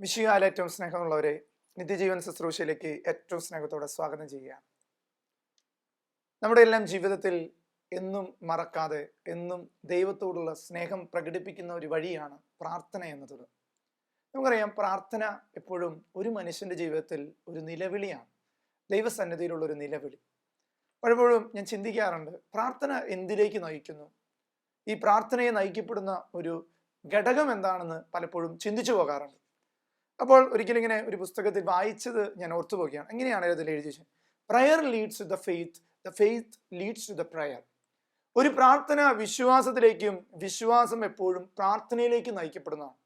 മിഷികാല ഏറ്റവും സ്നേഹമുള്ളവരെ? നിത്യജീവൻ ശുശ്രൂഷയിലേക്ക് ഏറ്റവും സ്നേഹത്തോടെ സ്വാഗതം ചെയ്യുക. നമ്മുടെ എല്ലാം ജീവിതത്തിൽ എന്നും മറക്കാതെ എന്നും ദൈവത്തോടുള്ള സ്നേഹം പ്രകടിപ്പിക്കുന്ന ഒരു വഴിയാണ് പ്രാർത്ഥന എന്നത്. നമുക്കറിയാം പ്രാർത്ഥന എപ്പോഴും ഒരു മനുഷ്യന്റെ ജീവിതത്തിൽ ഒരു നിലവിളിയാണ്. ദൈവസന്നിധിയിലുള്ള ഒരു നിലവിളി. പലപ്പോഴും ഞാൻ ചിന്തിക്കാറുണ്ട് പ്രാർത്ഥന എന്തിലേക്ക് നയിക്കുന്നു? ഈ പ്രാർത്ഥനയെ നയിക്കപ്പെടുന്ന ഒരു ഘടകം എന്താണെന്ന് പലപ്പോഴും ചിന്തിച്ചു പോകാറുണ്ട്. അപ്പോൾ ഒരിക്കലും ഇങ്ങനെ ഒരു പുസ്തകത്തിൽ വായിച്ചത് ഞാൻ ഓർത്തു പോവുകയാണ്. എങ്ങനെയാണ് അതിൽ എഴുതി prayer leads to the faith the faith leads to the prayer ഒരു പ്രാർത്ഥന വിശ്വാസത്തിലേക്കും വിശ്വാസം എപ്പോഴും പ്രാർത്ഥനയിലേക്കും നയിക്കപ്പെടുന്നതാണ്.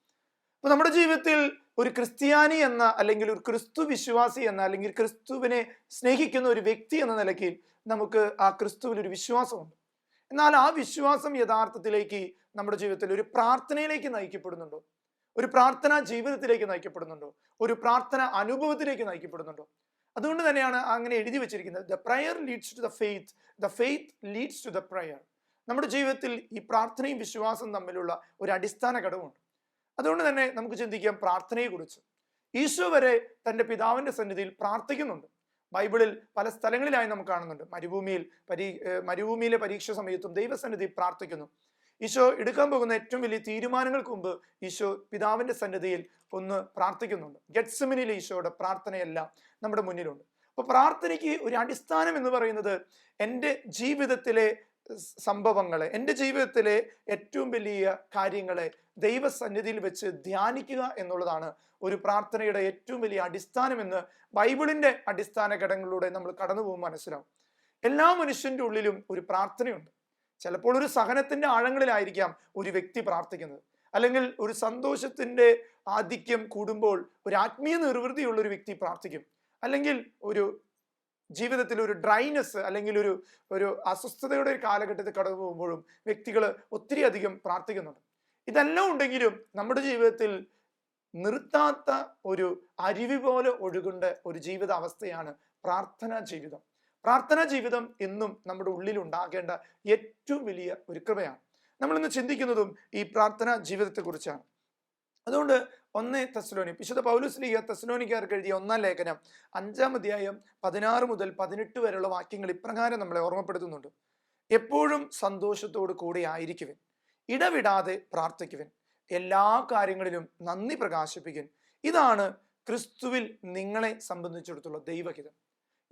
അപ്പൊ നമ്മുടെ ജീവിതത്തിൽ ഒരു ക്രിസ്ത്യാനി എന്ന അല്ലെങ്കിൽ ഒരു ക്രിസ്തു വിശ്വാസി എന്ന അല്ലെങ്കിൽ ക്രിസ്തുവിനെ സ്നേഹിക്കുന്ന ഒരു വ്യക്തി എന്ന നിലയ്ക്ക് നമുക്ക് ആ ക്രിസ്തുവിൽ ഒരു വിശ്വാസമുണ്ട്. എന്നാൽ ആ വിശ്വാസം യഥാർത്ഥത്തിലേക്ക് നമ്മുടെ ജീവിതത്തിൽ ഒരു പ്രാർത്ഥനയിലേക്ക് നയിക്കപ്പെടുന്നുണ്ടോ? ഒരു പ്രാർത്ഥന ജീവിതത്തിലേക്ക് നയിക്കപ്പെടുന്നുണ്ടോ? ഒരു പ്രാർത്ഥന അനുഭവത്തിലേക്ക് നയിക്കപ്പെടുന്നുണ്ടോ? അതുകൊണ്ട് തന്നെയാണ് അങ്ങനെ എഴുതി വെച്ചിരിക്കുന്നത്. The prayer leads to the faith the faith leads to the prayer നമ്മുടെ ജീവിതത്തിൽ ഈ പ്രാർത്ഥനയും വിശ്വാസം തമ്മിലുള്ള ഒരു അടിസ്ഥാന ഘടകമുണ്ട്. അതുകൊണ്ട് തന്നെ നമുക്ക് ചിന്തിക്കാം പ്രാർത്ഥനയെക്കുറിച്ച്. ഈശോ വരെ തന്റെ പിതാവിന്റെ സന്നിധിയിൽ പ്രാർത്ഥിക്കുന്നുണ്ട്. ബൈബിളിൽ പല സ്ഥലങ്ങളിലായി നമുക്ക് കാണുന്നുണ്ട്. മരുഭൂമിയിൽ പരീ മരുഭൂമിയിലെ പരീക്ഷ സമയത്തും ദൈവസന്നിധി പ്രാർത്ഥിക്കുന്നു. ഈശോ എടുക്കാൻ പോകുന്ന ഏറ്റവും വലിയ തീരുമാനങ്ങൾക്ക് മുമ്പ് ഈശോ പിതാവിന്റെ സന്നിധിയിൽ ഒന്ന് പ്രാർത്ഥിക്കുന്നുണ്ട്. ഗെറ്റ്സമിനിലെ ഈശോയുടെ പ്രാർത്ഥനയെല്ലാം നമ്മുടെ മുന്നിലുണ്ട്. അപ്പോൾ പ്രാർത്ഥനയ്ക്ക് ഒരു അടിസ്ഥാനം എന്ന് പറയുന്നത് എന്റെ ജീവിതത്തിലെ സംഭവങ്ങളെ എന്റെ ജീവിതത്തിലെ ഏറ്റവും വലിയ കാര്യങ്ങളെ ദൈവസന്നിധിയിൽ വെച്ച് ധ്യാനിക്കുക എന്നുള്ളതാണ് ഒരു പ്രാർത്ഥനയുടെ ഏറ്റവും വലിയ അടിസ്ഥാനം എന്ന് ബൈബിളിന്റെ അടിസ്ഥാന ഘടകങ്ങളിലൂടെ നമ്മൾ കടന്നു പോകുമ്പോൾ മനസ്സിലാവും. എല്ലാ മനുഷ്യന്റെ ഉള്ളിലും ഒരു പ്രാർത്ഥനയുണ്ട്. ചിലപ്പോൾ ഒരു സഹനത്തിന്റെ ആഴങ്ങളിലായിരിക്കാം ഒരു വ്യക്തി പ്രാർത്ഥിക്കുന്നത്. അല്ലെങ്കിൽ ഒരു സന്തോഷത്തിന്റെ ആധിക്യം കൂടുമ്പോൾ ഒരു ആത്മീയ നിർവൃതിയുള്ള ഒരു വ്യക്തി പ്രാർത്ഥിക്കും. അല്ലെങ്കിൽ ഒരു ജീവിതത്തിൽ ഒരു ഡ്രൈനെസ് അല്ലെങ്കിൽ ഒരു ഒരു അസ്വസ്ഥതയുടെ ഒരു കാലഘട്ടത്തിൽ കടന്നു പോകുമ്പോഴും വ്യക്തികൾ ഒത്തിരി അധികം പ്രാർത്ഥിക്കുന്നുണ്ട്. ഇതെല്ലാം ഉണ്ടെങ്കിലും നമ്മുടെ ജീവിതത്തിൽ നിർത്താത്ത ഒരു അരുവി പോലെ ഒഴുകേണ്ട ഒരു ജീവിത അവസ്ഥയാണ് പ്രാർത്ഥനാ ജീവിതം. പ്രാർത്ഥനാ ജീവിതം എന്നും നമ്മുടെ ഉള്ളിൽ ഉണ്ടാകേണ്ട ഏറ്റവും വലിയ ഒരു കൃപയാണ്. നമ്മളിന്ന് ചിന്തിക്കുന്നതും ഈ പ്രാർത്ഥനാ ജീവിതത്തെക്കുറിച്ചാണ്. അതുകൊണ്ട് ഒന്നേ തെസ്ലോനി വിശുദ്ധ പൗലുസ് ലീഗ തെസ്ലോനിക്കാർക്ക് എഴുതിയ ഒന്നാം ലേഖനം അഞ്ചാം അധ്യായം പതിനാറ് മുതൽ പതിനെട്ട് വരെയുള്ള വാക്യങ്ങൾ ഇപ്രകാരം നമ്മളെ ഓർമ്മപ്പെടുത്തുന്നുണ്ട്. എപ്പോഴും സന്തോഷത്തോടു കൂടി ആയിരിക്കുവിൻ ഇടവിടാതെ പ്രാർത്ഥിക്കുവിൻ എല്ലാ കാര്യങ്ങളിലും നന്ദി പ്രകാശിപ്പിക്കുവിൻ. ഇതാണ് ക്രിസ്തുവിൽ നിങ്ങളെ സംബന്ധിച്ചിടത്തോളം ദൈവഹിതം.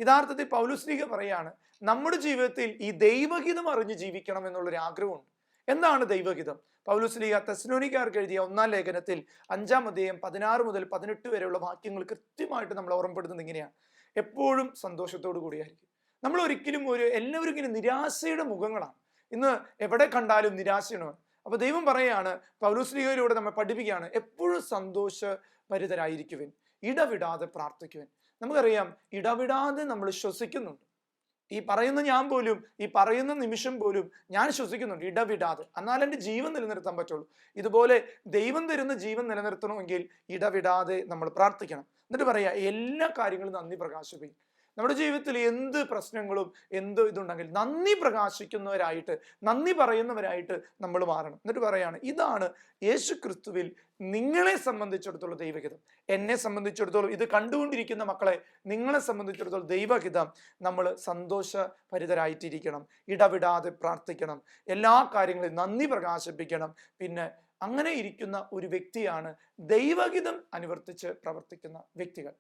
യഥാർത്ഥത്തിൽ പൗലുസ്ലീഗ പറയാണ് നമ്മുടെ ജീവിതത്തിൽ ഈ ദൈവഹിതം അറിഞ്ഞ് ജീവിക്കണം എന്നുള്ളൊരു ആഗ്രഹമുണ്ട്. എന്താണ് ദൈവഹിതം? പൗലുസ്ലീഗ തെസ്ലോനിക്കാർക്ക് എഴുതിയ ഒന്നാം ലേഖനത്തിൽ അഞ്ചാം അധ്യായം പതിനാറ് മുതൽ പതിനെട്ട് വരെയുള്ള വാക്യങ്ങൾ കൃത്യമായിട്ട് നമ്മൾ ഓർമ്മപ്പെടുത്തുന്നത് ഇങ്ങനെയാണ്. എപ്പോഴും സന്തോഷത്തോടു കൂടിയായിരിക്കും. നമ്മൾ ഒരിക്കലും ഒരു എല്ലാവരും ഇങ്ങനെ നിരാശയുടെ മുഖങ്ങളാണ്. ഇന്ന് എവിടെ കണ്ടാലും നിരാശയാണ്. അപ്പൊ ദൈവം പറയാണ് പൗലുസ്ലീഗയിലൂടെ നമ്മൾ പഠിപ്പിക്കുകയാണ് എപ്പോഴും സന്തോഷഭരിതരായിരിക്കുവിൻ ഇടവിടാതെ പ്രാർത്ഥിക്കുവിൻ. നമുക്കറിയാം ഇടവിടാതെ നമ്മൾ ശ്വസിക്കുന്നുണ്ട്. ഈ പറയുന്ന ഞാൻ പോലും ഈ പറയുന്ന നിമിഷം പോലും ഞാൻ ശ്വസിക്കുന്നുണ്ട് ഇടവിടാതെ. എന്നാൽ എന്റെ ജീവൻ നിലനിർത്താൻ പറ്റുള്ളൂ. ഇതുപോലെ ദൈവം തരുന്ന ജീവൻ നിലനിർത്തണമെങ്കിൽ ഇടവിടാതെ നമ്മൾ പ്രാർത്ഥിക്കണം. എന്നിട്ട് പറയാ എല്ലാ കാര്യങ്ങളും നന്ദി പ്രകാശിപ്പിക്കും. നമ്മുടെ ജീവിതത്തിൽ എന്ത് പ്രശ്നങ്ങളും എന്ത് ഇതുണ്ടെങ്കിൽ നന്ദി പ്രകാശിക്കുന്നവരായിട്ട് നന്ദി പറയുന്നവരായിട്ട് നമ്മൾ മാറണം. എന്നിട്ട് പറയാണ് ഇതാണ് യേശു ക്രിസ്തുവിൽ നിങ്ങളെ സംബന്ധിച്ചിടത്തോളം ദൈവഹിതം. എന്നെ സംബന്ധിച്ചിടത്തോളം ഇത് കണ്ടുകൊണ്ടിരിക്കുന്ന മക്കളെ നിങ്ങളെ സംബന്ധിച്ചിടത്തോളം ദൈവഹിതം നമ്മൾ സന്തോഷഭരിതരായിട്ടിരിക്കണം. ഇടവിടാതെ പ്രാർത്ഥിക്കണം. എല്ലാ കാര്യങ്ങളും നന്ദി പ്രകാശിപ്പിക്കണം. പിന്നെ അങ്ങനെ ഇരിക്കുന്ന ഒരു വ്യക്തിയാണ് ദൈവഹിതം അനുവർത്തിച്ച് പ്രവർത്തിക്കുന്ന വ്യക്തികൾ.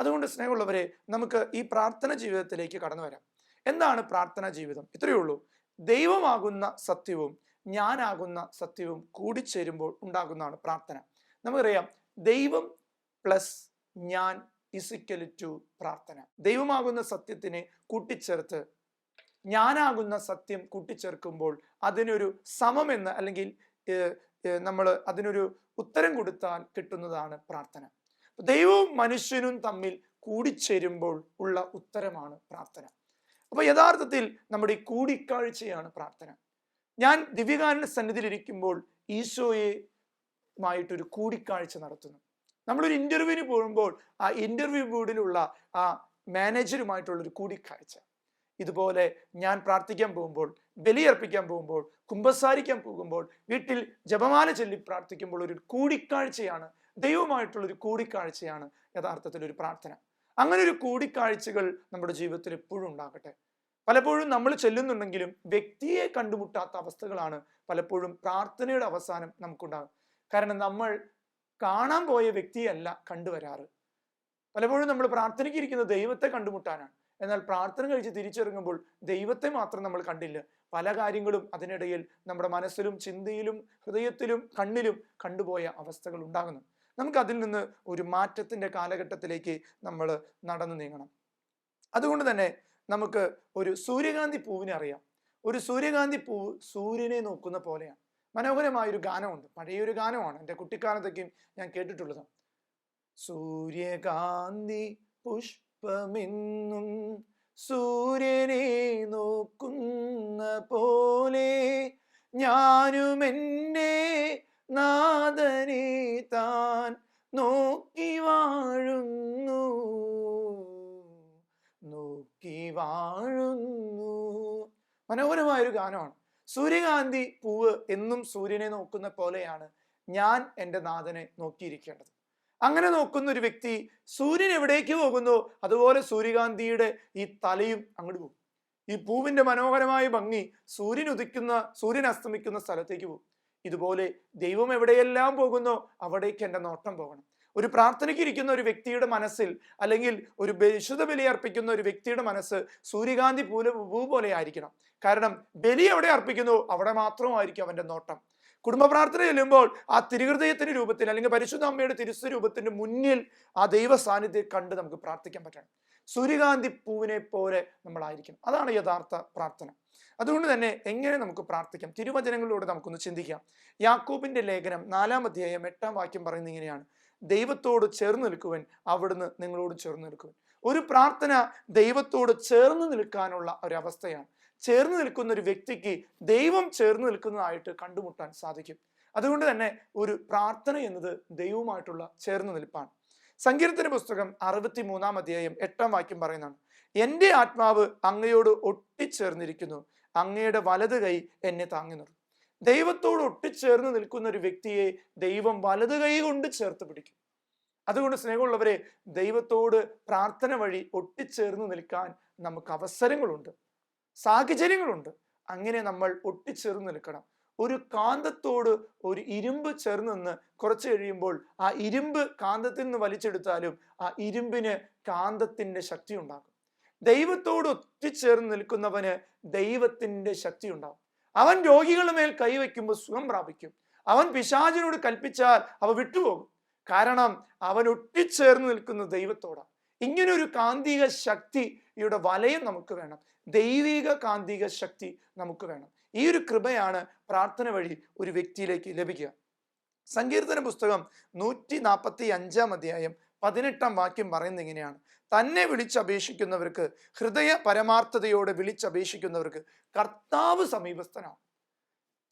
അതുകൊണ്ട് സ്നേഹമുള്ളവരെ നമുക്ക് ഈ പ്രാർത്ഥന ജീവിതത്തിലേക്ക് കടന്നു വരാം. എന്താണ് പ്രാർത്ഥന ജീവിതം? ഇത്രയേ ഉള്ളൂ. ദൈവമാകുന്ന സത്യവും ഞാനാകുന്ന സത്യവും കൂടിച്ചേരുമ്പോൾ ഉണ്ടാകുന്നതാണ് പ്രാർത്ഥന. നമുക്കറിയാം ദൈവം പ്ലസ് ഞാൻ ഇസിക്കൽ ടു പ്രാർത്ഥന. ദൈവമാകുന്ന സത്യത്തിനെ കൂട്ടിച്ചേർത്ത് ഞാനാകുന്ന സത്യം കൂട്ടിച്ചേർക്കുമ്പോൾ അതിനൊരു സമമെന്ന് അല്ലെങ്കിൽ നമ്മൾ അതിനൊരു ഉത്തരം കൊടുത്താൽ കിട്ടുന്നതാണ് പ്രാർത്ഥന. ദൈവവും മനുഷ്യനും തമ്മിൽ കൂടിച്ചേരുമ്പോൾ ഉള്ള ഉത്തരമാണ് പ്രാർത്ഥന. അപ്പൊ യഥാർത്ഥത്തിൽ നമ്മുടെ ഈ കൂടിക്കാഴ്ചയാണ് പ്രാർത്ഥന. ഞാൻ ദിവ്യകാരന്റെ സന്നിധിയിൽ ഇരിക്കുമ്പോൾ ഈശോയെ മായിട്ടൊരു കൂടിക്കാഴ്ച നടത്തുന്നു. നമ്മളൊരു ഇന്റർവ്യൂവിന് പോകുമ്പോൾ ആ ഇന്റർവ്യൂ ബോർഡിലുള്ള ആ മാനേജറുമായിട്ടുള്ള ഒരു കൂടിക്കാഴ്ച. ഇതുപോലെ ഞാൻ പ്രാർത്ഥിക്കാൻ പോകുമ്പോൾ ബലിയർപ്പിക്കാൻ പോകുമ്പോൾ കുമ്പസാരിക്കാൻ പോകുമ്പോൾ വീട്ടിൽ ജപമാല ചൊല്ലി പ്രാർത്ഥിക്കുമ്പോൾ ഒരു കൂടിക്കാഴ്ചയാണ് ദൈവമായിട്ടുള്ള ഒരു കൂടിക്കാഴ്ചയാണ് യഥാർത്ഥത്തിൽ ഒരു പ്രാർത്ഥന. അങ്ങനെ ഒരു കൂടിക്കാഴ്ചകൾ നമ്മുടെ ജീവിതത്തിൽ എപ്പോഴും ഉണ്ടാകട്ടെ. പലപ്പോഴും നമ്മൾ ചെല്ലുന്നുണ്ടെങ്കിലും വ്യക്തിയെ കണ്ടുമുട്ടാത്ത അവസ്ഥകളാണ് പലപ്പോഴും പ്രാർത്ഥനയുടെ അവസാനം നമുക്കുണ്ടാകും കാരണം നമ്മൾ കാണാൻ പോയ വ്യക്തിയല്ല കണ്ടുവരാറ്. പലപ്പോഴും നമ്മൾ പ്രാർത്ഥനയ്ക്കിരിക്കുന്ന ദൈവത്തെ കണ്ടുമുട്ടാനാണ്. എന്നാൽ പ്രാർത്ഥന കഴിച്ച് തിരിച്ചിറങ്ങുമ്പോൾ ദൈവത്തെ മാത്രം നമ്മൾ കണ്ടില്ല. പല കാര്യങ്ങളും അതിനിടയിൽ നമ്മുടെ മനസ്സിലും ചിന്തയിലും ഹൃദയത്തിലും കണ്ണിലും കണ്ടുപോയ അവസ്ഥകൾ ഉണ്ടാകുന്നു. നമുക്ക് അതിൽ നിന്ന് ഒരു മാറ്റത്തിന്റെ കാലഘട്ടത്തിലേക്ക് നമ്മൾ നടന്നു നീങ്ങണം. അതുകൊണ്ട് തന്നെ നമുക്ക് ഒരു സൂര്യകാന്തി പൂവിനെ അറിയാം. ഒരു സൂര്യകാന്തി പൂവ് സൂര്യനെ നോക്കുന്ന പോലെയാണ്. മനോഹരമായൊരു ഗാനമുണ്ട്. പഴയൊരു ഗാനമാണ്. എന്റെ കുട്ടിക്കാലത്തൊക്കെയും ഞാൻ കേട്ടിട്ടുള്ളത് സൂര്യകാന്തി പുഷ്പമെന്നും സൂര്യനെ നോക്കുന്ന പോലെ ഞാനും എന്നെ നാദനെ താൻ നോക്കി വാഴുന്നു. നോക്കി വാഴുന്നു. മനോഹരമായൊരു ഗാനമാണ്. സൂര്യകാന്തി പൂവ് എന്നും സൂര്യനെ നോക്കുന്ന പോലെയാണ് ഞാൻ എന്റെ നാഥനെ നോക്കിയിരിക്കേണ്ടത്. അങ്ങനെ നോക്കുന്ന ഒരു വ്യക്തി സൂര്യൻ എവിടേക്ക് പോകുന്നു അതുപോലെ സൂര്യകാന്തിയുടെ ഈ തലയും അങ്ങോട്ട് പോകും. ഈ പൂവിന്റെ മനോഹരമായ ഭംഗി സൂര്യൻ ഉദിക്കുന്ന സൂര്യൻ അസ്തമിക്കുന്ന സ്ഥലത്തേക്ക് പോകും. ഇതുപോലെ ദൈവം എവിടെയെല്ലാം പോകുന്നോ അവിടേക്ക് എന്റെ നോട്ടം പോകണം. ഒരു പ്രാർത്ഥനയ്ക്ക് ഇരിക്കുന്ന ഒരു വ്യക്തിയുടെ മനസ്സിൽ അല്ലെങ്കിൽ ഒരു വിശുദ്ധ ബലി അർപ്പിക്കുന്ന ഒരു വ്യക്തിയുടെ മനസ്സ് സൂര്യകാന്തി പൂല പൂ പോലെ ആയിരിക്കണം. കാരണം ബലി എവിടെ അർപ്പിക്കുന്നു അവിടെ മാത്രമായിരിക്കും അവന്റെ നോട്ടം. കുടുംബ പ്രാർത്ഥന ചെല്ലുമ്പോൾ ആ തിരുഹൃദയത്തിന്റെ രൂപത്തിൽ അല്ലെങ്കിൽ പരിശുദ്ധ അമ്മയുടെ തിരുസ്വരൂപത്തിന്റെ മുന്നിൽ ആ ദൈവ സാന്നിധ്യം കണ്ട് നമുക്ക് പ്രാർത്ഥിക്കാൻ പറ്റണം. സൂര്യകാന്തി പൂവിനെ പോലെ നമ്മളായിരിക്കണം. അതാണ് യഥാർത്ഥ പ്രാർത്ഥന. അതുകൊണ്ട് തന്നെ എങ്ങനെ നമുക്ക് പ്രാർത്ഥിക്കാം? തിരുവചനങ്ങളിലൂടെ നമുക്കൊന്ന് ചിന്തിക്കാം. യാക്കോബിന്റെ ലേഖനം നാലാം അധ്യായം എട്ടാം വാക്യം പറയുന്നത് ഇങ്ങനെയാണ്. ദൈവത്തോട് ചേർന്ന് നിൽക്കുവൻ അവിടുന്ന് നിങ്ങളോട് ചേർന്ന് നിൽക്കുവൻ. ഒരു പ്രാർത്ഥന ദൈവത്തോട് ചേർന്ന് നിൽക്കാനുള്ള ഒരു അവസ്ഥയാണ് ചേർന്ന് നിൽക്കുന്ന ഒരു വ്യക്തിക്ക് ദൈവം ചേർന്ന് നിൽക്കുന്നതായിട്ട് കണ്ടുമുട്ടാൻ സാധിക്കും. അതുകൊണ്ട് തന്നെ ഒരു പ്രാർത്ഥന എന്നത് ദൈവവുമായിട്ടുള്ള ചേർന്ന് നിൽപ്പാണ്. സങ്കീർത്തന പുസ്തകം അറുപത്തി മൂന്നാം അധ്യായം എട്ടാം വാക്യം പറയുന്നതാണ്. എന്റെ ആത്മാവ് അങ്ങയോട് ഒട്ടിച്ചേർന്നിരിക്കുന്നു. അങ്ങയുടെ വലത് കൈ എന്നെ താങ്ങി നിർത്തും ദൈവത്തോട് ഒട്ടിച്ചേർന്ന് നിൽക്കുന്ന ഒരു വ്യക്തിയെ ദൈവം വലത് കൈ കൊണ്ട് ചേർത്ത് പിടിക്കും. അതുകൊണ്ട് സ്നേഹമുള്ളവരെ ദൈവത്തോട് പ്രാർത്ഥന വഴി ഒട്ടിച്ചേർന്ന് നിൽക്കാൻ നമുക്ക് അവസരങ്ങളുണ്ട്. സാഹചര്യങ്ങളുണ്ട്. അങ്ങനെ നമ്മൾ ഒട്ടിച്ചേർന്ന് നിൽക്കണം. ഒരു കാന്തത്തോട് ഒരു ഇരുമ്പ് ചേർന്ന് നിന്ന് കുറച്ച് കഴിയുമ്പോൾ ആ ഇരുമ്പ് കാന്തത്തിൽ നിന്ന് വലിച്ചെടുത്താലും ആ ഇരുമ്പിന് കാന്തത്തിന്റെ ശക്തി ഉണ്ടാകും. ദൈവത്തോട് ഒത്തിച്ചേർന്ന് നിൽക്കുന്നവന് ദൈവത്തിന്റെ ശക്തി ഉണ്ടാവും. അവൻ രോഗികളുടെ മേൽ കൈവയ്ക്കുമ്പോൾ സുഖം പ്രാപിക്കും. അവൻ പിശാചിനോട് കൽപ്പിച്ചാൽ അവ വിട്ടുപോകും. കാരണം അവൻ ഒട്ടിച്ചേർന്ന് നിൽക്കുന്ന ദൈവത്തോടാണ്. ഇങ്ങനൊരു കാന്തിക ശക്തിയുടെ വലയം നമുക്ക് വേണം. ദൈവിക കാന്തിക ശക്തി നമുക്ക് വേണം. ഈ ഒരു കൃപയാണ് പ്രാർത്ഥന വഴി ഒരു വ്യക്തിയിലേക്ക് ലഭിക്കുക. സങ്കീർത്തന പുസ്തകം നൂറ്റി നാൽപ്പത്തി അഞ്ചാം അധ്യായം പതിനെട്ടാം വാക്യം പറയുന്നത് ഇങ്ങനെയാണ്. തന്നെ വിളിച്ചപേക്ഷിക്കുന്നവർക്ക് ഹൃദയ പരമാർത്ഥതയോടെ വിളിച്ചപേക്ഷിക്കുന്നവർക്ക് കർത്താവ് സമീപസ്ഥനാണ്.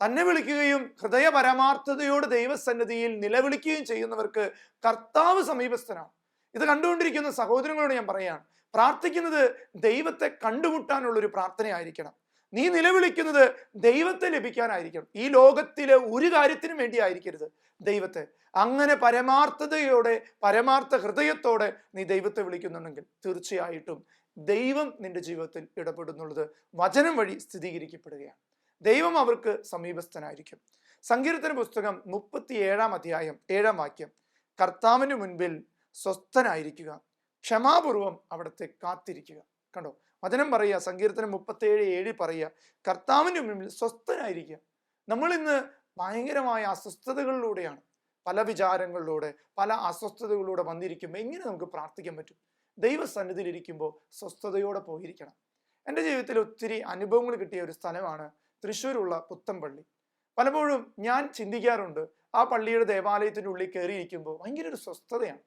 തന്നെ വിളിക്കുകയും ഹൃദയ പരമാർത്ഥതയോട് ദൈവസന്നിധിയിൽ നിലവിളിക്കുകയും ചെയ്യുന്നവർക്ക് കർത്താവ് സമീപസ്ഥനാണ്. ഇത് കണ്ടുകൊണ്ടിരിക്കുന്ന സഹോദരങ്ങളോട് ഞാൻ പറയുകയാണ്. പ്രാർത്ഥിക്കുന്നത് ദൈവത്തെ കണ്ടുമുട്ടാനുള്ള ഒരു പ്രാർത്ഥനയായിരിക്കണം. നീ നിലവിളിക്കുന്നത് ദൈവത്തെ ലഭിക്കാനായിരിക്കണം. ഈ ലോകത്തിലെ ഒരു കാര്യത്തിനും വേണ്ടി ആയിരിക്കരുത് ദൈവത്തെ. അങ്ങനെ പരമാർത്ഥതയോടെ പരമാർത്ഥ ഹൃദയത്തോടെ നീ ദൈവത്തെ വിളിക്കുന്നുണ്ടെങ്കിൽ തീർച്ചയായിട്ടും ദൈവം നിന്റെ ജീവിതത്തിൽ ഇടപെടുന്നുള്ളത് വചനം വഴി സ്ഥിരീകരിക്കപ്പെടുകയാണ്. ദൈവം അവർക്ക് സമീപസ്ഥനായിരിക്കും. സങ്കീർത്തന പുസ്തകം മുപ്പത്തി ഏഴാം അധ്യായം ഏഴാം വാക്യം. കർത്താവിന് മുൻപിൽ സ്വസ്ഥനായിരിക്കുക. ക്ഷമാപൂർവം അവിടുത്തെ കാത്തിരിക്കുക. കണ്ടോ? വചനം പറയുക സങ്കീർത്തനം മുപ്പത്തേഴ് ഏഴ് പറയുക. കർത്താവിന്റെ മുമ്പിൽ സ്വസ്ഥനായിരിക്കുക. നമ്മൾ ഇന്ന് ഭയങ്കരമായ അസ്വസ്ഥതകളിലൂടെയാണ് പല വിചാരങ്ങളിലൂടെ പല അസ്വസ്ഥതകളിലൂടെ വന്നിരിക്കുമ്പോൾ എങ്ങനെ നമുക്ക് പ്രാർത്ഥിക്കാൻ പറ്റും? ദൈവസന്നിധിയിലിരിക്കുമ്പോൾ സ്വസ്ഥതയോടെ പോയിരിക്കണം. എന്റെ ജീവിതത്തിൽ ഒത്തിരി അനുഭവങ്ങൾ കിട്ടിയ ഒരു സ്ഥലമാണ് തൃശ്ശൂരുള്ള പുത്തൻപള്ളി പലപ്പോഴും ഞാൻ ചിന്തിക്കാറുണ്ട് ആ പള്ളിയുടെ ദേവാലയത്തിന്റെ ഉള്ളിൽ കയറിയിരിക്കുമ്പോൾ ഭയങ്കര ഒരു സ്വസ്ഥതയാണ്.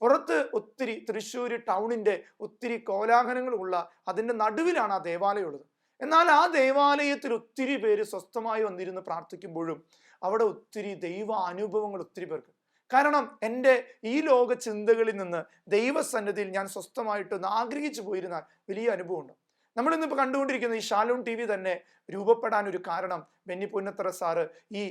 പുറത്ത് ഒത്തിരി തൃശ്ശൂർ ടൗണിന്റെ ഒത്തിരി കോലാഹലങ്ങളുള്ള അതിന്റെ നടുവിലാണ് ആ ദേവാലയം ഉള്ളത്. എന്നാൽ ആ ദേവാലയത്തിൽ ഒത്തിരി പേര് സ്വസ്ഥമായി വന്നിരുന്ന് പ്രാർത്ഥിക്കുമ്പോഴും അവിടെ ഒത്തിരി ദൈവ അനുഭവങ്ങൾ ഒത്തിരി പേർക്ക്. കാരണം എന്റെ ഈ ലോക ചിന്തകളിൽ നിന്ന് ദൈവസന്നിധിയിൽ ഞാൻ സ്വസ്ഥമായിട്ടൊന്ന് ആഗ്രഹിച്ചു പോയിരുന്നാൽ വലിയ അനുഭവമുണ്ട്. നമ്മൾ ഇപ്പോൾ കണ്ടുകൊണ്ടിരിക്കുന്ന ഈ ഷാലൂൺ ടി വി തന്നെ രൂപപ്പെടാൻ ഒരു കാരണം ബെന്നി പുന്നത്തറ സാറ് ഈ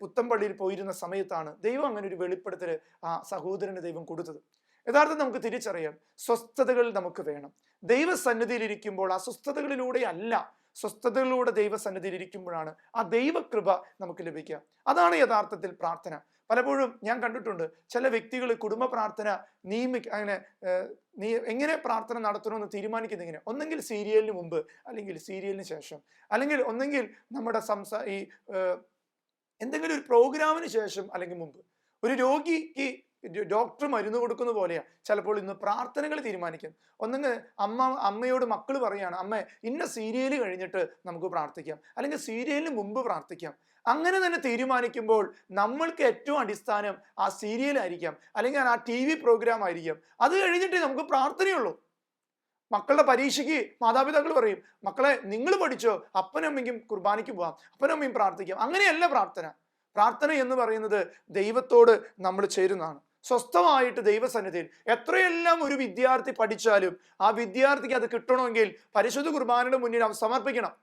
പുത്തമ്പള്ളിയിൽ പോയിരുന്ന സമയത്താണ് ദൈവം അങ്ങനെ ഒരു വെളിപ്പെടുത്തൽ ആ സഹോദരന് ദൈവം കൊടുത്തത്. യഥാർത്ഥം നമുക്ക് തിരിച്ചറിയാം സ്വസ്ഥതകൾ നമുക്ക് വേണം. ദൈവസന്നിധിയിൽ ഇരിക്കുമ്പോൾ അസ്വസ്ഥതകളിലൂടെ അല്ല സ്വസ്ഥതകളിലൂടെ ദൈവസന്നിധിയിൽ ഇരിക്കുമ്പോഴാണ് ആ ദൈവകൃപ നമുക്ക് ലഭിക്കുക. അതാണ് യഥാർത്ഥത്തിൽ പ്രാർത്ഥന. പലപ്പോഴും ഞാൻ കണ്ടിട്ടുണ്ട് ചില വ്യക്തികൾ കുടുംബ പ്രാർത്ഥന നിയമി അങ്ങനെ നീ എങ്ങനെ പ്രാർത്ഥന നടത്തണമെന്ന് തീരുമാനിക്കുന്നത് എങ്ങനെ ഒന്നെങ്കിൽ സീരിയലിന് മുമ്പ് അല്ലെങ്കിൽ സീരിയലിന് ശേഷം അല്ലെങ്കിൽ ഒന്നെങ്കിൽ നമ്മുടെ സംസാ ഈ എന്തെങ്കിലും ഒരു പ്രോഗ്രാമിന് ശേഷം അല്ലെങ്കിൽ മുമ്പ്. ഒരു രോഗിക്ക് ഡോക്ടർ മരുന്ന് കൊടുക്കുന്ന പോലെയാ ചിലപ്പോൾ ഇന്ന് പ്രാർത്ഥനകൾ തീരുമാനിക്കും ഒന്നെങ്കിൽ അമ്മ അമ്മയോട് മക്കൾ പറയുകയാണ് അമ്മ ഇന്ന സീരിയൽ കഴിഞ്ഞിട്ട് നമുക്ക് പ്രാർത്ഥിക്കാം. അല്ലെങ്കിൽ സീരിയലിന് മുമ്പ് പ്രാർത്ഥിക്കാം. അങ്ങനെ തന്നെ തീരുമാനിക്കുമ്പോൾ നമ്മൾക്ക് ഏറ്റവും അടിസ്ഥാനം ആ സീരിയൽ ആയിരിക്കാം. അല്ലെങ്കിൽ ആ ടി വി പ്രോഗ്രാം ആയിരിക്കാം. അത് കഴിഞ്ഞിട്ടേ നമുക്ക് പ്രാർത്ഥനയുള്ളൂ. മക്കളുടെ പരീക്ഷയ്ക്ക് മാതാപിതാക്കൾ പറയും മക്കളെ നിങ്ങൾ പഠിച്ചോ. അപ്പനമ്മയ്ക്കും കുർബാനയ്ക്ക് പോവാം. അപ്പനമ്മയും പ്രാർത്ഥിക്കാം. അങ്ങനെയല്ല പ്രാർത്ഥന. പ്രാർത്ഥന എന്ന് പറയുന്നത് ദൈവത്തോട് നമ്മൾ ചേരുന്നതാണ്. സ്വസ്ഥമായിട്ട് ദൈവസന്നിധിയിൽ എത്രയെല്ലാം ഒരു വിദ്യാർത്ഥി പഠിച്ചാലും ആ വിദ്യാർത്ഥിക്ക് അത് കിട്ടണമെങ്കിൽ പരിശുദ്ധ കുർബാനയുടെ മുന്നിൽ അവൻ സമർപ്പിക്കണം.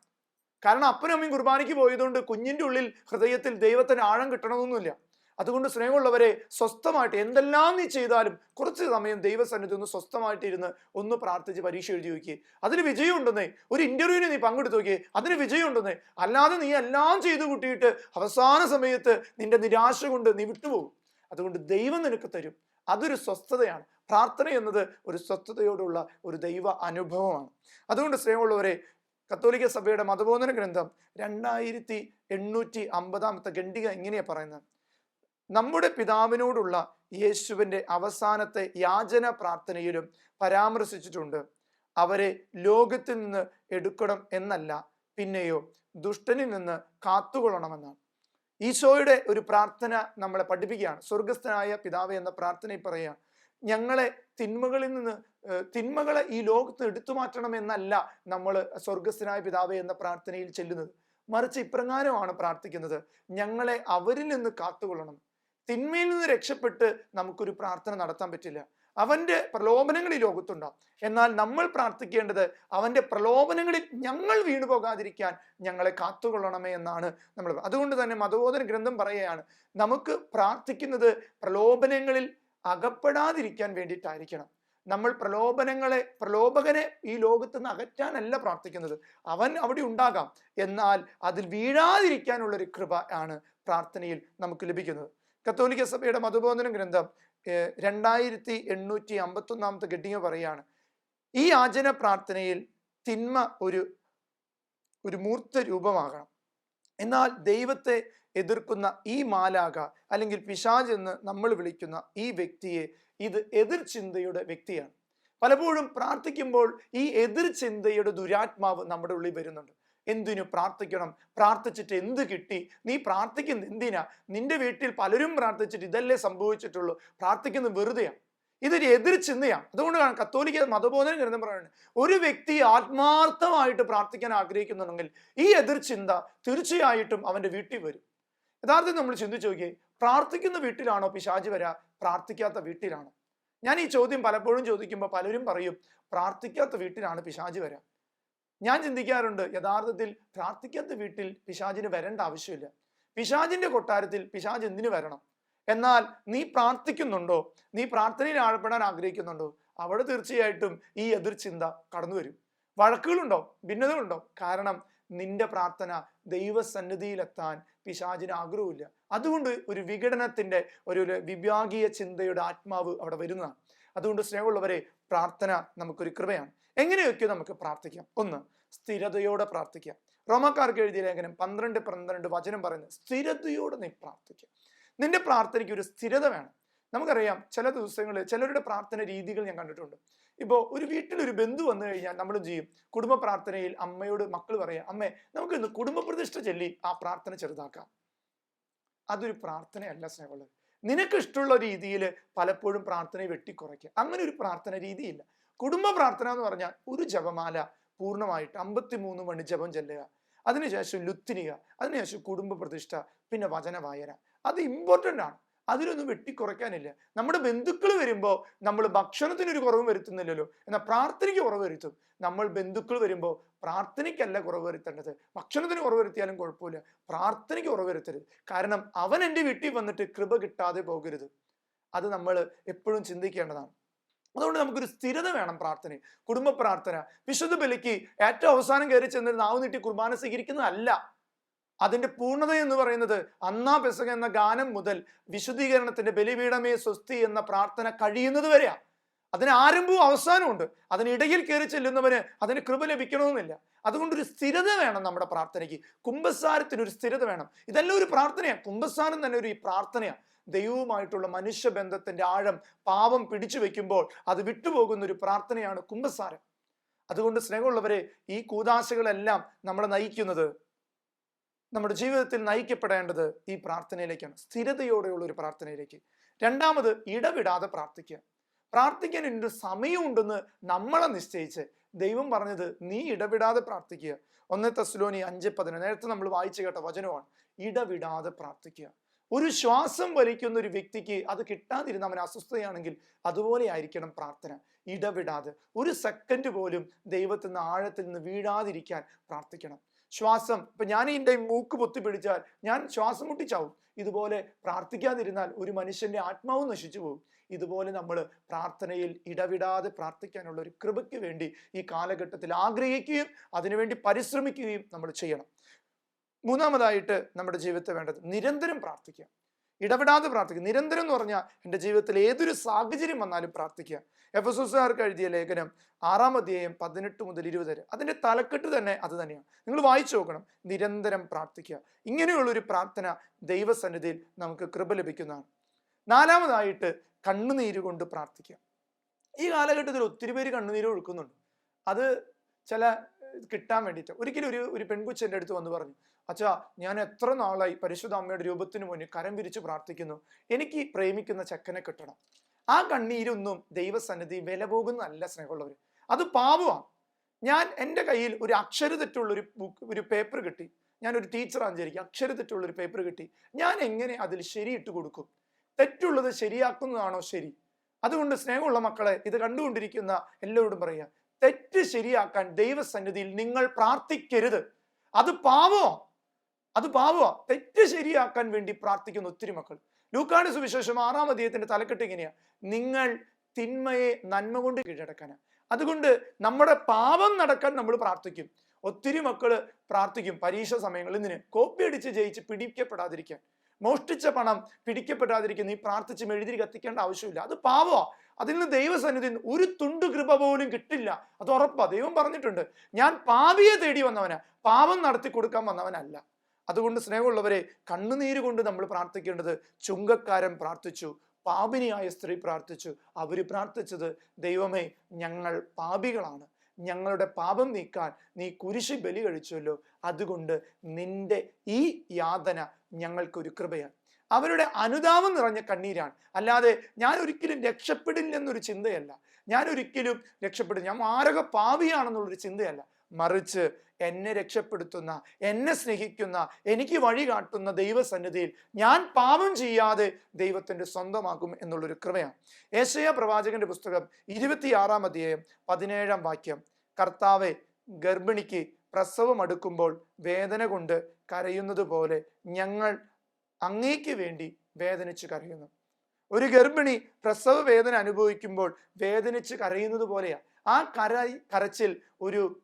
കാരണം അപ്പനും അമ്മയും കുർബാനയ്ക്ക് പോയതുകൊണ്ട് കുഞ്ഞിന്റെ ഉള്ളിൽ ഹൃദയത്തിൽ ദൈവത്തിന് ആഴം കിട്ടണമെന്നൊന്നുമില്ല അതുകൊണ്ട് സ്നേഹമുള്ളവരെ സ്വസ്ഥമായിട്ട് എന്തെല്ലാം നീ ചെയ്താലും കുറച്ച് സമയം ദൈവസന്നിധി ഒന്ന് സ്വസ്ഥമായിട്ടിരുന്ന് ഒന്ന് പ്രാർത്ഥിച്ച് പരീക്ഷ എഴുതി നോക്കിയേ അതിന് വിജയം ഉണ്ടെന്നേ ഒരു ഇന്റർവ്യൂവിന് നീ പങ്കെടുത്തു നോക്കിയേ അതിന് വിജയം ഉണ്ടെന്നേ അല്ലാതെ നീ എല്ലാം ചെയ്തു കൂട്ടിയിട്ട് അവസാന സമയത്ത് നിന്റെ നിരാശ കൊണ്ട് നീ വിട്ടുപോകും. അതുകൊണ്ട് ദൈവം നിനക്ക് തരും. അതൊരു സ്വസ്ഥതയാണ്. പ്രാർത്ഥന എന്നത് ഒരു സ്വസ്ഥതയോടുള്ള ഒരു ദൈവ അനുഭവമാണ്. അതുകൊണ്ട് സ്നേഹമുള്ളവരെ കത്തോലിക്ക സഭയുടെ മതബോധന ഗ്രന്ഥം രണ്ടായിരത്തി എണ്ണൂറ്റി അമ്പതാമത്തെ ഖണ്ഡിക എങ്ങനെയാണ് പറയുന്നത്. നമ്മുടെ പിതാവിനോടുള്ള യേശുവിന്റെ അവസാനത്തെ യാചന പ്രാർത്ഥനയിലും പരാമർശിച്ചിട്ടുണ്ട്. അവരെ ലോകത്തിൽ നിന്ന് എടുക്കണം എന്നല്ല പിന്നെയോ ദുഷ്ടനിൽ നിന്ന് കാത്തുകൊള്ളണമെന്നാണ്. ഈശോയുടെ ഒരു പ്രാർത്ഥന നമ്മളെ പഠിപ്പിക്കുകയാണ്. സ്വർഗസ്ഥനായ പിതാവ് എന്ന പ്രാർത്ഥനയിൽ പറയുക ഞങ്ങളെ തിന്മകളിൽ നിന്ന് തിന്മകളെ ഈ ലോകത്ത് എടുത്തു മാറ്റണം എന്നല്ല നമ്മൾ സ്വർഗസ്ഥനായ പിതാവ് എന്ന പ്രാർത്ഥനയിൽ ചെല്ലുന്നത്. മറിച്ച് ഇപ്രകാരമാണ് പ്രാർത്ഥിക്കുന്നത്. ഞങ്ങളെ അവരിൽ നിന്ന് കാത്തുകൊള്ളണം. തിന്മയിൽ നിന്ന് രക്ഷപ്പെട്ട് നമുക്കൊരു പ്രാർത്ഥന നടത്താൻ പറ്റില്ല. അവന്റെ പ്രലോഭനങ്ങൾ ഈ ലോകത്തുണ്ടാവും എന്നാൽ നമ്മൾ പ്രാർത്ഥിക്കേണ്ടത് അവന്റെ പ്രലോഭനങ്ങളിൽ ഞങ്ങൾ വീണു പോകാതിരിക്കാൻ ഞങ്ങളെ കാത്തുകൊള്ളണമേ എന്നാണ് നമ്മൾ. അതുകൊണ്ട് തന്നെ മതബോധന ഗ്രന്ഥം പറയുകയാണ്. നമുക്ക് പ്രാർത്ഥിക്കുന്നത് പ്രലോഭനങ്ങളിൽ അകപ്പെടാതിരിക്കാൻ വേണ്ടിയിട്ടായിരിക്കണം. നമ്മൾ പ്രലോഭനങ്ങളെ പ്രലോഭകനെ ഈ ലോകത്ത് നിന്ന് അകറ്റാനല്ല പ്രാർത്ഥിക്കുന്നത്. അവൻ അവിടെ ഉണ്ടാകാം. എന്നാൽ അതിൽ വീഴാതിരിക്കാനുള്ള ഒരു കൃപ ആണ് പ്രാർത്ഥനയിൽ നമുക്ക് ലഭിക്കുന്നത്. കത്തോലിക്ക സഭയുടെ മധുബോധനം ഗ്രന്ഥം രണ്ടായിരത്തി എണ്ണൂറ്റി അമ്പത്തി ഒന്നാമത്തെ ഗഡിയ പറയാണ് ഈ ആചന പ്രാർത്ഥനയിൽ തിന്മ ഒരു ഒരു മൂർത്ത രൂപമാകണം. എന്നാൽ ദൈവത്തെ എതിർക്കുന്ന ഈ മാലാക അല്ലെങ്കിൽ പിശാജ് എന്ന് നമ്മൾ വിളിക്കുന്ന ഈ വ്യക്തിയെ ഇത് എതിർ ചിന്തയുടെ വ്യക്തിയാണ്. പലപ്പോഴും പ്രാർത്ഥിക്കുമ്പോൾ ഈ എതിർ ചിന്തയുടെ ദുരാത്മാവ് നമ്മുടെ ഉള്ളിൽ വരുന്നുണ്ട്. എന്തിനു പ്രാർത്ഥിക്കണം? പ്രാർത്ഥിച്ചിട്ട് എന്ത് കിട്ടി? നീ പ്രാർത്ഥിക്കുന്ന എന്തിനാ? നിന്റെ വീട്ടിൽ പലരും പ്രാർത്ഥിച്ചിട്ട് ഇതല്ലേ സംഭവിച്ചിട്ടുള്ളൂ. പ്രാർത്ഥിക്കുന്നത് വെറുതെയാണ്. ഇതൊരു എതിർ ചിന്തയാണ്. അതുകൊണ്ടാണ് കത്തോലിക്ക മതബോധന ഗ്രന്ഥം പറയുന്നത്. ഒരു വ്യക്തി ആത്മാർത്ഥമായിട്ട് പ്രാർത്ഥിക്കാൻ ആഗ്രഹിക്കുന്നുണ്ടെങ്കിൽ ഈ എതിർ ചിന്ത തീർച്ചയായിട്ടും അവന്റെ വീട്ടിൽ വരും. യഥാർത്ഥത്തിൽ നമ്മൾ ചിന്തിച്ചു നോക്കിയേ പ്രാർത്ഥിക്കുന്ന വീട്ടിലാണോ പിശാജി വരാ? പ്രാർത്ഥിക്കാത്ത വീട്ടിലാണോ? ഞാൻ ഈ ചോദ്യം പലപ്പോഴും ചോദിക്കുമ്പോൾ പലരും പറയും പ്രാർത്ഥിക്കാത്ത വീട്ടിലാണ് പിശാജി വരാ. ഞാൻ ചിന്തിക്കാറുണ്ട് യഥാർത്ഥത്തിൽ പ്രാർത്ഥിക്കാത്ത വീട്ടിൽ പിശാജിന് വരേണ്ട ആവശ്യമില്ല. പിശാജിന്റെ കൊട്ടാരത്തിൽ പിശാജ് എന്തിനു വരണം? എന്നാൽ നീ പ്രാർത്ഥിക്കുന്നുണ്ടോ? നീ പ്രാർത്ഥനയിൽ ആഴപ്പെടാൻ ആഗ്രഹിക്കുന്നുണ്ടോ? അവിടെ തീർച്ചയായിട്ടും ഈ എതിർചിന്ത കടന്നു വരും വഴക്കുകളുണ്ടോ? ഭിന്നതകളുണ്ടോ? കാരണം നിന്റെ പ്രാർത്ഥന ദൈവസന്നിധിയിലെത്താൻ പിശാചിന് ആഗ്രഹമില്ല അതുകൊണ്ട് ഒരു വിഘടനത്തിന്റെ ഒരു വിഭാഗീയ ചിന്തയുടെ ആത്മാവ് അവിടെ വരുന്നതാണ്. അതുകൊണ്ട് സ്നേഹമുള്ളവരെ പ്രാർത്ഥന നമുക്കൊരു കൃപയാണ്. എങ്ങനെയൊക്കെ നമുക്ക് പ്രാർത്ഥിക്കാം. ഒന്ന് സ്ഥിരതയോടെ പ്രാർത്ഥിക്കാം റോമക്കാർക്ക് എഴുതിയ ലേഖനം പന്ത്രണ്ട് പന്ത്രണ്ട് വചനം പറയുന്നത് സ്ഥിരതയോടെ നീ പ്രാർത്ഥിക്കുക. നിന്റെ പ്രാർത്ഥനയ്ക്ക് ഒരു സ്ഥിരത വേണം. നമുക്കറിയാം ചില ദിവസങ്ങളിൽ ചിലരുടെ പ്രാർത്ഥന രീതികൾ ഞാൻ കണ്ടിട്ടുണ്ട്. ഇപ്പോൾ ഒരു വീട്ടിൽ ഒരു ബന്ധു വന്നു കഴിഞ്ഞാൽ നമ്മളും ചെയ്യും? കുടുംബ പ്രാർത്ഥനയിൽ അമ്മയോട് മക്കൾ പറയാം അമ്മേ നമുക്ക് ഇന്ന് കുടുംബ പ്രതിഷ്ഠ ചൊല്ലി ആ പ്രാർത്ഥന ചെറുതാക്കാം. അതൊരു പ്രാർത്ഥനയല്ല സ്നേഹമുള്ളത്. നിനക്ക് ഇഷ്ടമുള്ള രീതിയിൽ പലപ്പോഴും പ്രാർത്ഥനയെ വെട്ടിക്കുറയ്ക്കുക. അങ്ങനെ ഒരു പ്രാർത്ഥന രീതിയില്ല. കുടുംബ പ്രാർത്ഥന എന്ന് പറഞ്ഞാൽ ഒരു ജപമാല പൂർണമായിട്ട് അമ്പത്തിമൂന്ന് മണി ജപം ചെല്ലുക അതിനുശേഷം ലുത്തിനിക അതിനുശേഷം കുടുംബ പ്രതിഷ്ഠ പിന്നെ വചന വായന. അത് ഇമ്പോർട്ടന്റ് ആണ്. അതിലൊന്നും വെട്ടിക്കുറയ്ക്കാനില്ല. നമ്മുടെ ബന്ധുക്കൾ വരുമ്പോൾ നമ്മൾ ഭക്ഷണത്തിനൊരു കുറവ് വരുത്തുന്നില്ലല്ലോ. എന്നാൽ പ്രാർത്ഥനയ്ക്ക് കുറവ് വരുത്തും. നമ്മൾ ബന്ധുക്കൾ വരുമ്പോൾ പ്രാർത്ഥനയ്ക്കല്ല കുറവ് വരുത്തേണ്ടത്. ഭക്ഷണത്തിന് കുറവ് വരുത്തിയാലും കുഴപ്പമില്ല. പ്രാർത്ഥനയ്ക്ക് കുറവ് വരുത്തരുത്. കാരണം അവൻ എന്റെ വീട്ടിൽ വന്നിട്ട് കൃപ കിട്ടാതെ പോകരുത്. അത് നമ്മൾ എപ്പോഴും ചിന്തിക്കേണ്ടതാണ്. അതുകൊണ്ട് നമുക്കൊരു സ്ഥിരത വേണം പ്രാർത്ഥന കുടുംബ പ്രാർത്ഥന. വിശുദ്ധ ബലിക്ക് ഏറ്റവും അവസാനം കയറി ചെന്നിരുന്ന ആവുന്നിട്ട് കുർബാന സ്വീകരിക്കുന്നതല്ല. അതിന്റെ പൂർണത എന്ന് പറയുന്നത് അന്നാ പെസക എന്ന ഗാനം മുതൽ വിശുദ്ധീകരണത്തിന്റെ ബലിപീഠമേ സ്വസ്തി എന്ന പ്രാർത്ഥന കഴിയുന്നത് വരെയാണ്. അതിന് ആരംഭവും അവസാനവും ഉണ്ട്. അതിനിടയിൽ കയറി ചെല്ലുന്നവന് അതിന് കൃപ ലഭിക്കണമെന്നില്ല. അതുകൊണ്ടൊരു സ്ഥിരത വേണം നമ്മുടെ പ്രാർത്ഥനയ്ക്ക്. കുംഭസാരത്തിന് ഒരു സ്ഥിരത വേണം. ഇതെല്ലാം ഒരു പ്രാർത്ഥനയാണ്. കുംഭസാരം തന്നെ ഒരു പ്രാർത്ഥനയാണ്. ദൈവവുമായിട്ടുള്ള മനുഷ്യബന്ധത്തിന്റെ ആഴം പാപം പിടിച്ചു വെക്കുമ്പോൾ അത് വിട്ടുപോകുന്ന ഒരു പ്രാർത്ഥനയാണ് കുംഭസാരം. അതുകൊണ്ട് സ്നേഹമുള്ളവരെ ഈ കൂതാശകളെല്ലാം നമ്മളെ നയിക്കുന്നത് നമ്മുടെ ജീവിതത്തിൽ നയിക്കപ്പെടേണ്ടത് ഈ പ്രാർത്ഥനയിലേക്കാണ്. സ്ഥിരതയോടെയുള്ള ഒരു പ്രാർത്ഥനയിലേക്ക്. രണ്ടാമത് ഇടവിടാതെ പ്രാർത്ഥിക്കുക. പ്രാർത്ഥിക്കാൻ ഒരു സമയമുണ്ടെന്ന് നമ്മളെ നിശ്ചയിച്ച് ദൈവം പറഞ്ഞത് നീ ഇടവിടാതെ പ്രാർത്ഥിക്കുക. ഒന്ന് തസ്ലോനി അഞ്ച് പതിനൊന്ന്. നേരത്തെ നമ്മൾ വായിച്ചു കേട്ട വചനമാണ്. ഇടവിടാതെ പ്രാർത്ഥിക്കുക. ഒരു ശ്വാസം വലിക്കുന്ന ഒരു വ്യക്തിക്ക് അത് കിട്ടാതിരുന്ന അവൻ അസ്വസ്ഥതയാണെങ്കിൽ അതുപോലെ ആയിരിക്കണം പ്രാർത്ഥന. ഇടവിടാതെ. ഒരു സെക്കൻഡ് പോലും ദൈവത്തിൽ നിന്ന് ആഴത്തിൽ നിന്ന് വീഴാതിരിക്കാൻ പ്രാർത്ഥിക്കണം. ശ്വാസം. ഇപ്പൊ ഞാൻ എന്റെ മൂക്ക് പൊത്തി പിടിച്ചാൽ ഞാൻ ശ്വാസം മുട്ടിച്ചാവും. ഇതുപോലെ പ്രാർത്ഥിക്കാതിരുന്നാൽ ഒരു മനുഷ്യന്റെ ആത്മാവ് നശിച്ചു പോകും. ഇതുപോലെ നമ്മൾ പ്രാർത്ഥനയിൽ ഇടവിടാതെ പ്രാർത്ഥിക്കാനുള്ള ഒരു കൃപയ്ക്ക് വേണ്ടി ഈ കാലഘട്ടത്തിൽ ആഗ്രഹിക്കുകയും അതിനുവേണ്ടി പരിശ്രമിക്കുകയും നമ്മൾ ചെയ്യണം. മൂന്നാമതായിട്ട് നമ്മുടെ ജീവിതത്തെ വേണ്ടത് നിരന്തരം പ്രാർത്ഥിക്കുക. ഇടപെടാതെ പ്രാർത്ഥിക്കുക. നിരന്തരം എന്ന് പറഞ്ഞാൽ എന്റെ ജീവിതത്തിൽ ഏതൊരു സാഹചര്യം വന്നാലും പ്രാർത്ഥിക്കുക. എഫ് എസ് എസ്സുകാർക്ക് എഴുതിയ ലേഖനം ആറാം അധ്യായം പതിനെട്ട് മുതൽ ഇരുപത് വരെ. അതിന്റെ തലക്കെട്ട് തന്നെ അത് തന്നെയാണ്. നിങ്ങൾ വായിച്ചു നോക്കണം. നിരന്തരം പ്രാർത്ഥിക്കുക. ഇങ്ങനെയുള്ളൊരു പ്രാർത്ഥന ദൈവസന്നിധിയിൽ നമുക്ക് കൃപ ലഭിക്കുന്നതാണ്. നാലാമതായിട്ട് കണ്ണുനീര് കൊണ്ട് പ്രാർത്ഥിക്കുക. ഈ കാലഘട്ടത്തിൽ ഒത്തിരി പേര് കണ്ണുനീര് ഒഴുക്കുന്നുണ്ട്. അത് ചില കിട്ടാൻ വേണ്ടിയിട്ട്. ഒരിക്കലും ഒരു ഒരു പെൺകുച്ച എന്റെ അടുത്ത് വന്ന് പറഞ്ഞു അച്ഛാ ഞാൻ എത്ര നാളായി പരിശുദ്ധ അമ്മയുടെ രൂപത്തിന് മുന്നിൽ കരം വിരിച്ച് പ്രാർത്ഥിക്കുന്നു. എനിക്ക് പ്രേമിക്കുന്ന ചെക്കനെ കിട്ടണം. ആ കണ്ണീരൊന്നും ദൈവസന്നിധി വില പോകുന്നതല്ല സ്നേഹമുള്ളവർ അത് പാവമാണ് ഞാൻ എന്റെ കയ്യിൽ ഒരു അക്ഷര തെറ്റുള്ള ഒരു ബുക്ക് ഒരു പേപ്പർ കിട്ടി. ഞാനൊരു ഒരു ടീച്ചറാണെന്ന് വിചാരിക്കും അക്ഷര തെറ്റുള്ള ഒരു പേപ്പർ കിട്ടി. ഞാൻ എങ്ങനെ അതിൽ ശരിയിട്ട് കൊടുക്കും? തെറ്റുള്ളത് ശരിയാക്കുന്നതാണോ ശരി? അതുകൊണ്ട് സ്നേഹമുള്ള മക്കളെ ഇത് കണ്ടുകൊണ്ടിരിക്കുന്ന എല്ലാവരോടും പറയുക തെറ്റ് ശരിയാക്കാൻ ദൈവസന്നിധിയിൽ നിങ്ങൾ പ്രാർത്ഥിക്കരുത്. അത് പാവോ അത് പാവോ തെറ്റ് ശരിയാക്കാൻ വേണ്ടി പ്രാർത്ഥിക്കുന്ന ഒത്തിരി മക്കൾ. ലൂക്കാണ് സുവിശേഷം ആറാം അധ്യായത്തിന്റെ തലക്കെട്ട് ഇങ്ങനെയാ. നിങ്ങൾ തിന്മയെ നന്മ കൊണ്ട് കീഴടക്കാനാ. അതുകൊണ്ട് നമ്മുടെ പാപം നടക്കാൻ നമ്മൾ പ്രാർത്ഥിക്കും. ഒത്തിരി മക്കൾ പ്രാർത്ഥിക്കും പരീക്ഷ സമയങ്ങളിൽ ഇതിന് കോപ്പി അടിച്ച് ജയിച്ച് പിടിക്കപ്പെടാതിരിക്കാൻ. മോഷ്ടിച്ച പണം പിടിക്കപ്പെടാതിരിക്കുന്ന നീ പ്രാർത്ഥിച്ച് മെഴുതിരി കത്തിക്കേണ്ട ആവശ്യമില്ല. അത് പാവമാ അതിൽ നിന്ന് ദൈവസന്നിധി ഒരു തുണ്ട് കൃപ പോലും കിട്ടില്ല. അത് ഉറപ്പാ. ദൈവം പറഞ്ഞിട്ടുണ്ട് ഞാൻ പാപിയെ തേടി വന്നവനാ. പാപം നടത്തി കൊടുക്കാൻ വന്നവനല്ല. അതുകൊണ്ട് സ്നേഹമുള്ളവരെ കണ്ണുനീര് കൊണ്ട് നമ്മൾ പ്രാർത്ഥിക്കേണ്ടത് ചുങ്കക്കാരൻ പ്രാർത്ഥിച്ചു പാപിനിയായ സ്ത്രീ പ്രാർത്ഥിച്ചു അവർ പ്രാർത്ഥിച്ചത് ദൈവമേ ഞങ്ങൾ പാപികളാണ്. ഞങ്ങളുടെ പാപം നീക്കാൻ നീ കുരിശ് ബലി കഴിച്ചല്ലോ. അതുകൊണ്ട് നിന്റെ ഈ യാതന ഞങ്ങൾക്കൊരു കൃപയാണ്. അവരുടെ അനുതാപം നിറഞ്ഞ കണ്ണീരാണ്. അല്ലാതെ ഞാൻ ഒരിക്കലും രക്ഷപ്പെടില്ലെന്നൊരു ചിന്തയല്ല. ഞാൻ ഒരിക്കലും രക്ഷപ്പെടും ഞാൻ മാരക പാവിയാണെന്നുള്ളൊരു ചിന്തയല്ല. മറിച്ച് എന്നെ രക്ഷപ്പെടുത്തുന്ന എന്നെ സ്നേഹിക്കുന്ന എനിക്ക് വഴി കാട്ടുന്ന ദൈവസന്നിധിയിൽ ഞാൻ പാപം ചെയ്യാതെ ദൈവത്തിന്റെ സ്വന്തമാക്കും എന്നുള്ളൊരു കൃപയാണ്. ഏശയ പ്രവാചകന്റെ പുസ്തകം ഇരുപത്തിയാറാം അധ്യായം പതിനേഴാം വാക്യം. കർത്താവെ ഗർഭിണിക്ക് പ്രസവം അടുക്കുമ്പോൾ വേദന കൊണ്ട് കരയുന്നത് പോലെ ഞങ്ങൾ അങ്ങേക്ക് വേണ്ടി വേദനിച്ച് കരയുന്നു. ഒരു ഗർഭിണി പ്രസവ വേദന അനുഭവിക്കുമ്പോൾ വേദനിച്ച് കരയുന്നത് പോലെയാ. ആ കര കരച്ചിൽ ഒരു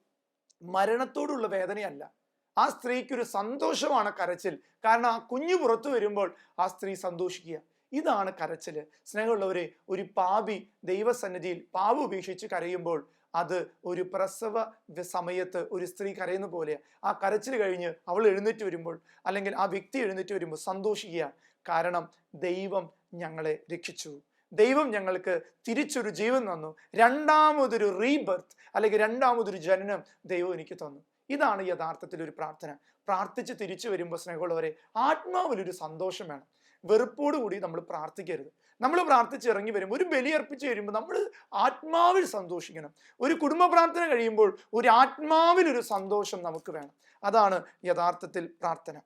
മരണത്തോടുള്ള വേദനയല്ല. ആ സ്ത്രീക്കൊരു സന്തോഷമാണ് കരച്ചിൽ. കാരണം ആ കുഞ്ഞു പുറത്തു വരുമ്പോൾ ആ സ്ത്രീ സന്തോഷിക്കുക. ഇതാണ് കരച്ചിൽ. സ്നേഹമുള്ളവരെ ഒരു പാപി ദൈവസന്നിധിയിൽ പാപ ഉപേക്ഷിച്ച് കരയുമ്പോൾ അത് ഒരു പ്രസവ സമയത്ത് ഒരു സ്ത്രീ കരയുന്ന പോലെ ആ കരച്ചിൽ കഴിഞ്ഞ് അവൾ എഴുന്നേറ്റ് വരുമ്പോൾ അല്ലെങ്കിൽ ആ വ്യക്തി എഴുന്നേറ്റ് വരുമ്പോൾ സന്തോഷിക്കുക. കാരണം ദൈവം ഞങ്ങളെ രക്ഷിച്ചു. ദൈവം ഞങ്ങൾക്ക് തിരിച്ചൊരു ജീവൻ തന്നു. രണ്ടാമതൊരു റീബർത്ത് അല്ലെങ്കിൽ രണ്ടാമതൊരു ജനനം ദൈവം എനിക്ക് തന്നു. ഇതാണ് യഥാർത്ഥത്തിൽ ഒരു പ്രാർത്ഥന. പ്രാർത്ഥിച്ച് തിരിച്ചു വരുമ്പോൾ സ്നേഹമുള്ളവരെ ആത്മാവിലൊരു സന്തോഷം വേണം. വെറുപ്പോടുകൂടി നമ്മൾ പ്രാർത്ഥിക്കരുത്. നമ്മൾ പ്രാർത്ഥിച്ച് ഇറങ്ങി വരുമ്പോൾ ഒരു ബലിയർപ്പിച്ച് വരുമ്പോൾ നമ്മൾ ആത്മാവിൽ സന്തോഷിക്കണം. ഒരു കുടുംബ പ്രാർത്ഥന കഴിയുമ്പോൾ ഒരു ആത്മാവിൽ ഒരു സന്തോഷം നമുക്ക് വേണം. അതാണ് യഥാർത്ഥത്തിൽ പ്രാർത്ഥന.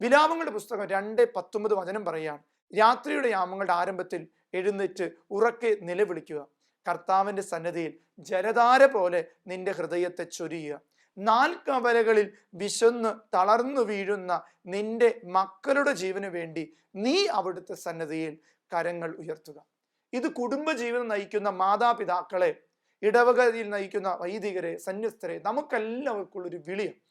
വിലാപങ്ങളുടെ പുസ്തകം രണ്ട് പത്തൊമ്പത് വചനം പറയുകയാണ്. രാത്രിയുടെ യാമങ്ങളുടെ ആരംഭത്തിൽ എഴുന്നേറ്റ് ഉറക്കെ നിലവിളിക്കുക. കർത്താവിന്റെ സന്നദ്ധിയിൽ ജലധാര പോലെ നിന്റെ ഹൃദയത്തെ ചൊരിയുക. നാൽക്കവലകളിൽ വിശന്ന് തളർന്നു വീഴുന്ന നിന്റെ മക്കളുടെ ജീവന് വേണ്ടി നീ അവിടുത്തെ സന്നദ്ധിയിൽ കരങ്ങൾ ഉയർത്തുക. ഇത് കുടുംബജീവിതം നയിക്കുന്ന മാതാപിതാക്കളെ ഇടവകയിൽ നയിക്കുന്ന വൈദികരെ സന്യസ്തരെ നമുക്കെല്ലാവർക്കുള്ളൊരു വിളിയാണ്.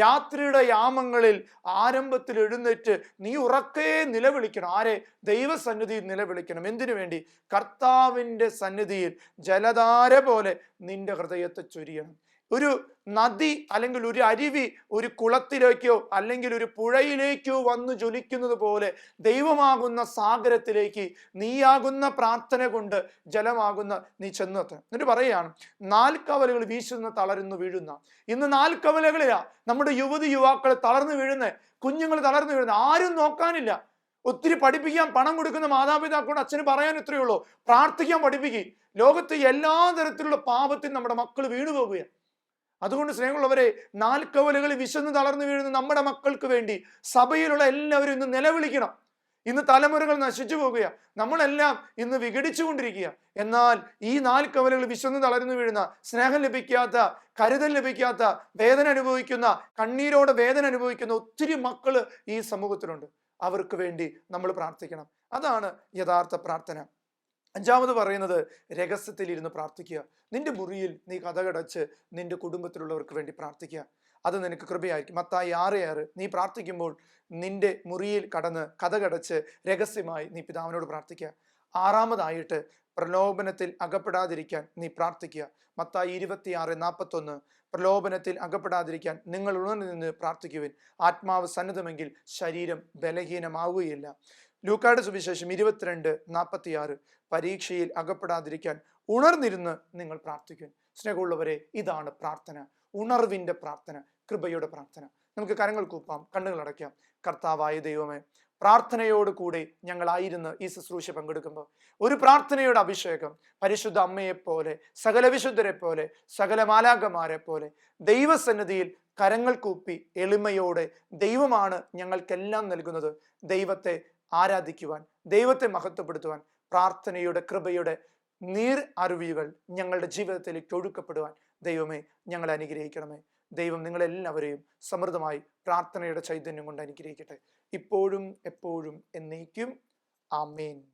രാത്രിയുടെ യാമങ്ങളിൽ ആരംഭത്തിൽ എഴുന്നേറ്റ് നീ ഉറക്കേ നിലവിളിക്കണം. ആരെ? ദൈവസന്നിധിയിൽ നിലവിളിക്കണം. എന്തിനു വേണ്ടി? കർത്താവിന്റെ സന്നിധിയിൽ ജലധാര പോലെ നിന്റെ ഹൃദയത്തെ ചൊരിയണം. ഒരു നദി അല്ലെങ്കിൽ ഒരു അരുവി ഒരു കുളത്തിലേക്കോ അല്ലെങ്കിൽ ഒരു പുഴയിലേക്കോ വന്നു ജ്വലിക്കുന്നത് പോലെ ദൈവമാകുന്ന സാഗരത്തിലേക്ക് നീയാകുന്ന പ്രാർത്ഥന കൊണ്ട് ജലമാകുന്ന നീ ചെന്നെത്തണം എന്നിട്ട് പറയുകയാണ് നാൽക്കവലകൾ വീശുന്ന തളരുന്നു വീഴുന്ന. ഇന്ന് നാൽക്കവലകളിലാ നമ്മുടെ യുവതി യുവാക്കൾ തളർന്നു വീഴുന്ന. കുഞ്ഞുങ്ങൾ തളർന്നു വീഴുന്ന. ആരും നോക്കാനില്ല. ഒത്തിരി പഠിപ്പിക്കാൻ പണം കൊടുക്കുന്ന മാതാപിതാക്കളോട് അച്ഛന് പറയാൻ ഇത്രയേ ഉള്ളൂ. പ്രാർത്ഥിക്കാൻ പഠിപ്പിക്കുക ലോകത്ത് എല്ലാ തരത്തിലുള്ള പാപത്തിൽ നമ്മുടെ മക്കൾ വീണു പോകുകയാണ് അതുകൊണ്ട് സ്നേഹമുള്ളവരെ നാൽക്കവലുകൾ വിശന്ന് തളർന്നു വീഴുന്ന നമ്മുടെ മക്കൾക്ക് വേണ്ടി സഭയിലുള്ള എല്ലാവരും ഇന്ന് നിലവിളിക്കണം. ഇന്ന് തലമുറകൾ നശിച്ചു പോകുക. നമ്മളെല്ലാം ഇന്ന് വിഘടിച്ചുകൊണ്ടിരിക്കുക. എന്നാൽ ഈ നാൽക്കവലുകൾ വിശന്ന് തളർന്നു വീഴുന്ന സ്നേഹം ലഭിക്കാത്ത കരുതൽ ലഭിക്കാത്ത വേദന അനുഭവിക്കുന്ന കണ്ണീരോടെ വേദന അനുഭവിക്കുന്ന ഒത്തിരി മക്കൾ ഈ സമൂഹത്തിലുണ്ട്. അവർക്ക് വേണ്ടി നമ്മൾ പ്രാർത്ഥിക്കണം. അതാണ് യഥാർത്ഥ പ്രാർത്ഥന. അഞ്ചാമത് പറയുന്നത് രഹസ്യത്തിൽ ഇരുന്ന് പ്രാർത്ഥിക്കുക. നിന്റെ മുറിയിൽ നീ കഥകടച്ച് നിന്റെ കുടുംബത്തിലുള്ളവർക്ക് വേണ്ടി പ്രാർത്ഥിക്കുക. അത് നിനക്ക് കൃപയായിരിക്കും. മത്തായി ആറ് ആറ് നീ പ്രാർത്ഥിക്കുമ്പോൾ നിന്റെ മുറിയിൽ കടന്ന് കഥകടച്ച് രഹസ്യമായി നീ പിതാവിനോട് പ്രാർത്ഥിക്കുക. ആറാമതായിട്ട് പ്രലോഭനത്തിൽ അകപ്പെടാതിരിക്കാൻ നീ പ്രാർത്ഥിക്കുക. മത്തായി ഇരുപത്തിയാറ് നാൽപ്പത്തൊന്ന് പ്രലോഭനത്തിൽ അകപ്പെടാതിരിക്കാൻ നിങ്ങൾ ഉണർന്നു നിന്ന് പ്രാർത്ഥിക്കുവിൻ. ആത്മാവ് സന്നദ്ധമെങ്കിൽ ശരീരം ബലഹീനമാവുകയില്ല. ലൂക്കാട് സുവിശേഷം ഇരുപത്തിരണ്ട് നാൽപ്പത്തിയാറ് പരീക്ഷയിൽ അകപ്പെടാതിരിക്കാൻ ഉണർന്നിരുന്ന് നിങ്ങൾ പ്രാർത്ഥിക്കും. സ്നേഹമുള്ളവരെ ഇതാണ് പ്രാർത്ഥന. ഉണർവിന്റെ പ്രാർത്ഥന കൃപയുടെ പ്രാർത്ഥന. നമുക്ക് കരങ്ങൾ കൂപ്പാം കണ്ണുകൾ അടയ്ക്കാം. കർത്താവായ ദൈവമേ പ്രാർത്ഥനയോട് കൂടെ ഞങ്ങളായിരുന്ന് ഈ ശുശ്രൂഷ പങ്കെടുക്കുമ്പോൾ ഒരു പ്രാർത്ഥനയുടെ അഭിഷേകം പരിശുദ്ധ അമ്മയെ പോലെ സകല വിശുദ്ധരെ പോലെ സകല മാലാകമാരെ പോലെ ദൈവസന്നിധിയിൽ കരങ്ങൾ കൂപ്പി എളിമയോടെ ദൈവമാണ് ഞങ്ങൾക്കെല്ലാം നൽകുന്നത്. ദൈവത്തെ ആരാധിക്കുവാൻ ദൈവത്തെ മഹത്വപ്പെടുത്തുവാൻ പ്രാർത്ഥനയുടെ കൃപയുടെ നീർ അരുവികൾ ഞങ്ങളുടെ ജീവിതത്തിലേക്ക് ഒഴുക്കപ്പെടുവാൻ ദൈവമേ ഞങ്ങളെ അനുഗ്രഹിക്കണമേ. ദൈവം നിങ്ങളെല്ലാവരെയും സമൃദ്ധമായി പ്രാർത്ഥനയുടെ ചൈതന്യം കൊണ്ട് അനുഗ്രഹിക്കട്ടെ. ഇപ്പോഴും എപ്പോഴും എന്നേക്കും. ആമേൻ.